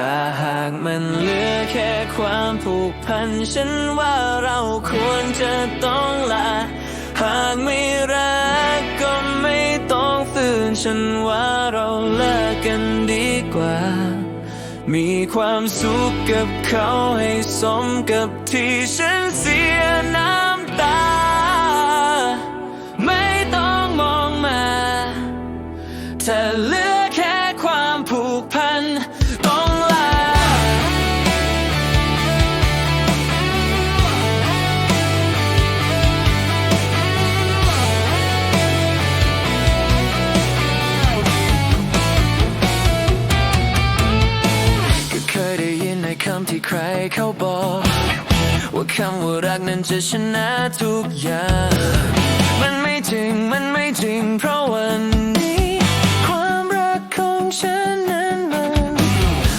ถ้าหากมันเหลือแค่ความผูกพัน ฉันว่าเราควรจะต้องลา หากไม่รักก็ไม่ต้องฝืน ฉันว่าเราเลิกกันดีกว่า มีความสุขกับเขาให้สมกับที่ฉันเสียน้ำตา ไม่ต้องมองมาถ้าเลือ เขาบอก ว่าคำว่ารักนั้นจะชนะทุกอย่าง มันไม่จริง มันไม่จริง เพราะวันนี้ ความรักของฉันนั้นมัน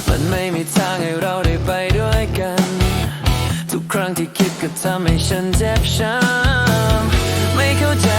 มันไม่มีทางให้เราได้ไปด้วยกัน ทุกครั้งที่คิดก็ทำให้ฉันเจ็บช้ำไม่เข้าใจ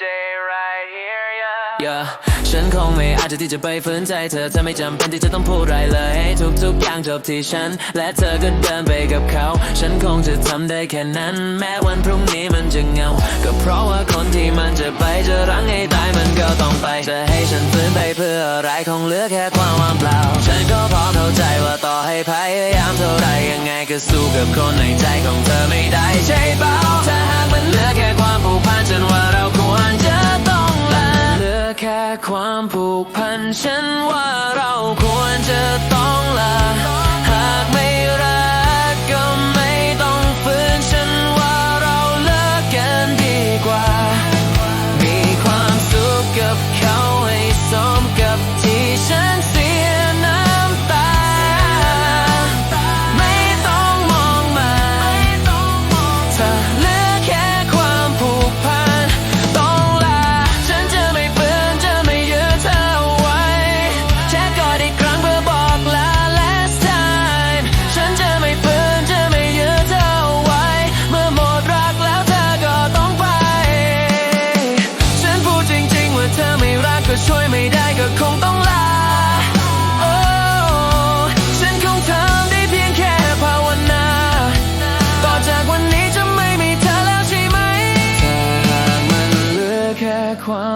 yeah yeah ฉันคงไม่อาจจะที่จะไปฝืนใจเธอเธอไม่จำเป็นที่จะต้องพูดอะไรเลยให้ทุกๆอย่างจบที่ฉัน และเธอก็เดินไปกับเขา ฉันคงจะทำได้แค่นั้น แม้วันพรุ่งนี้มันจะเงา ก็เพราะว่าคนที่มันจะไปจะรังให้ตายมันก็ต้องไป จะให้ฉันฝืนไปเพื่ออะไรคงเหลือแค่ความว่างเปล่า ฉันก็พอเข้าใจว่าต่อให้พยายามเท่าไรยังไงก็สู้กับคนในใจของเธอไม่ได้ใช่เปล่า ฉันว่าเราควรจะต้องลาเหลือแค่ความผูกพันฉันว่า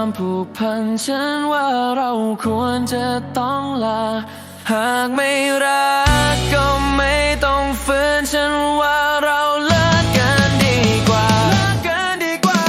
ความผูกพันฉันว่าเราควรจะต้องลา หากไม่รักก็ไม่ต้องฝืนฉันว่าเราเลิกกันดีกว่าเลิกกันดีกว่า